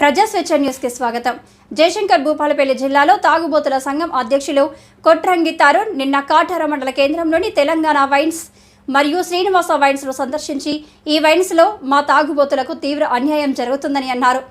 ప్రజాస్వేచ్ఛ న్యూస్కి స్వాగతం. జయశంకర్ భూపాలపల్లి జిల్లాలో తాగుబోతుల సంఘం అధ్యక్షులు కొట్రంగి తరుణ్ నిన్న కాటార మండల కేంద్రంలోని తెలంగాణ వైన్స్ మరియు శ్రీనివాస వైన్స్ను సందర్శించి ఈ వైన్స్లో మా తాగుబోతులకు తీవ్ర అన్యాయం జరుగుతుందని అన్నారు.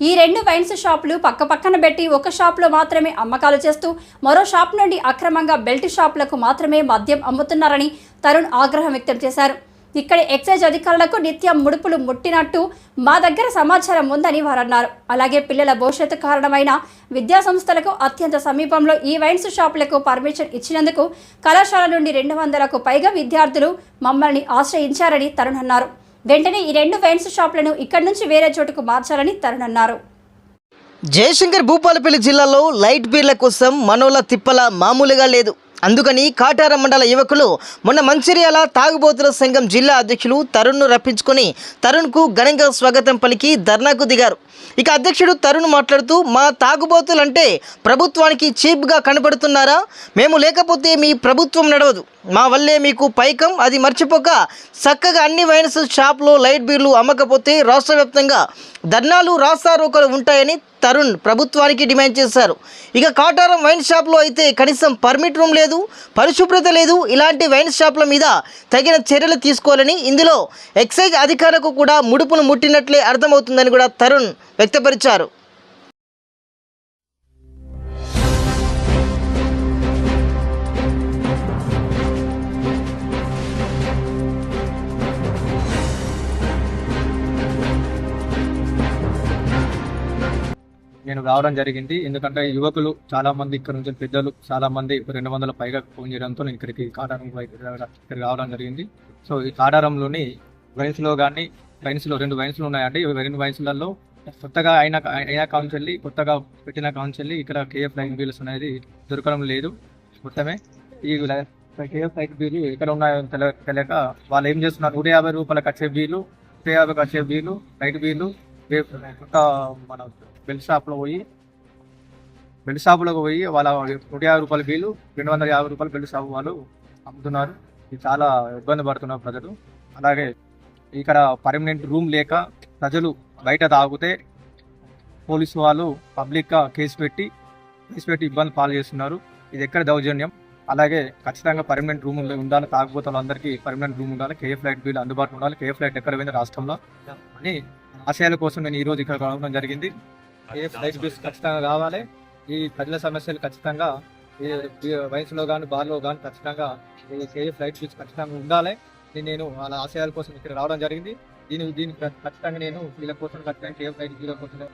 ఈ రెండు వైన్స్ షాపులు పక్కపక్కన పెట్టి ఒక షాప్లో మాత్రమే అమ్మకాలు చేస్తూ మరో షాప్ నుండి అక్రమంగా బెల్ట్ షాపులకు మాత్రమే మద్యం అమ్ముతున్నారని తరుణ్ ఆగ్రహం వ్యక్తం చేశారు. ఇక్కడి ఎక్సైజ్ అధికారులకు నిత్యం ముడుపులు ముట్టినట్టు మా దగ్గర సమాచారం ఉందని వారు అన్నారు అలాగే పిల్లల భవిష్యత్తు కారణమైన విద్యా సంస్థలకు అత్యంత సమీపంలో ఈ వైన్స్ షాపులకు పర్మిషన్ ఇచ్చినందుకు కళాశాల నుండి రెండు వందలకు పైగా విద్యార్థులు మమ్మల్ని ఆశ్రయించారని తరుణ్ అన్నారు. వెంటనే ఈ రెండు వైన్స్ షాపులను ఇక్కడి నుంచి వేరే చోటుకు మార్చాలని తరుణ్ అన్నారు. జయశంకర్ భూపాలపల్లి జిల్లాలో లైట్ బీర్ల కోసం మనోల తిప్పల మామూలుగా లేదు. అందుకని కాటార మండల యువకులు మొన్న మంచిర్యాల తాగుబోతుల సంఘం జిల్లా అధ్యక్షులు తరుణ్ను రప్పించుకొని తరుణ్కు ఘనంగా స్వాగతం పలికి ధర్నాకు దిగారు. ఇక అధ్యక్షుడు తరుణ్ మాట్లాడుతూ మా తాగుబోతులు అంటే ప్రభుత్వానికి చీప్గా కనబడుతున్నారా మేము లేకపోతే మీ ప్రభుత్వం నడవదు. మా వల్లే మీకు పైకం. అది మర్చిపోక చక్కగా అన్ని వైన్స్ షాప్లో లైట్ బీర్లు అమ్మకపోతే రాష్ట్ర వ్యాప్తంగా ధర్నాలు రాస్తారోకలు ఉంటాయని తరుణ్ ప్రభుత్వానికి డిమాండ్ చేశారు. ఇక కాటారం వైన్ షాప్లో అయితే కనీసం పర్మిట్ రూమ్ లేదు. పరిశుభ్రత లేదు ఇలాంటి వైన్ షాప్ల మీద తగిన చర్యలు తీసుకోవాలని ఇందులో ఎక్సైజ్ అధికారులకు కూడా ముడుపును ముట్టినట్లే అర్థమవుతుందని కూడా తరుణ్ వ్యక్తపరిచారు. నేను రావడం జరిగింది. ఎందుకంటే యువకులు చాలా మంది ఇక్కడ నుంచి పెద్దలు చాలా మంది రెండు వందల పైగా ఫోన్ చేయడంతో నేను ఇక్కడికి కాటారం ఇక్కడ రావడం జరిగింది. సో ఈ కాడారంలోని వైన్స్లో కానీ వైన్స్లో రెండు వైన్స్ ఉన్నాయండి. రెండు వైన్స్లలో కొత్తగా అయిన అయినా కాన్సెల్లి కొత్తగా పెట్టిన కాన్సెల్లి ఇక్కడ కేఎఫ్ లైన్ బిల్స్ అనేది దొరకడం లేదు మొత్తమే. ఈ కేఎఫ్ లైన్ బీలు ఎక్కడ ఉన్నాయో తెలియక వాళ్ళు ఏం చేస్తున్నారు? నూట యాభై రూపాయలకు వచ్చే బిల్లు నూట యాభైకి వచ్చే బిల్లు లైట్ బిల్లు కొత్త మన బెల్ట్ షాప్లో పోయి బెల్ట్ షాప్లోకి పోయి వాళ్ళ నూట యాభై రూపాయల బిల్లు రెండు వందల యాభై రూపాయలు బెల్ట్ షాప్ వాళ్ళు అమ్ముతున్నారు. ఇది చాలా ఇబ్బంది పడుతున్నారు ప్రజలు. అలాగే ఇక్కడ పర్మనెంట్ రూమ్ లేక ప్రజలు బయట తాగితే పోలీసు వాళ్ళు పబ్లిక్గా కేసు పెట్టి కేసు పెట్టి ఇబ్బంది పాలు చేస్తున్నారు. ఇది ఎక్కడ దౌర్జన్యం? అలాగే ఖచ్చితంగా పర్మనెంట్ రూమ్ ఉండాలి. తాగుబోతే వాళ్ళందరికీ పర్మనెంట్ రూమ్ ఉండాలి. కేఏ ఫ్లైట్ బిల్ అందుబాటులో ఉండాలి. కేఏ ఫ్లైట్ ఎక్కడ పోయింది రాష్ట్రంలో. అని ఆశయాల కోసం నేను ఈరోజు ఇక్కడ కలవడం జరిగింది. ఏ ఫ్లైట్ బిల్స్ ఖచ్చితంగా కావాలి. ఈ ప్రజల సమస్యలు ఖచ్చితంగా ఈ వయసులో కానీ బార్లో కానీ ఖచ్చితంగా ఈ ఫ్లైట్ లైట్ బిల్స్ ఖచ్చితంగా ఉండాలి. నేను వాళ్ళ ఆశయాల కోసం ఇక్కడ రావడం జరిగింది. దీని దీని ఖచ్చితంగా నేను వీళ్ళ కోసం ఖచ్చితంగా ఏ ఫ్లైట్ బిల్ కోసం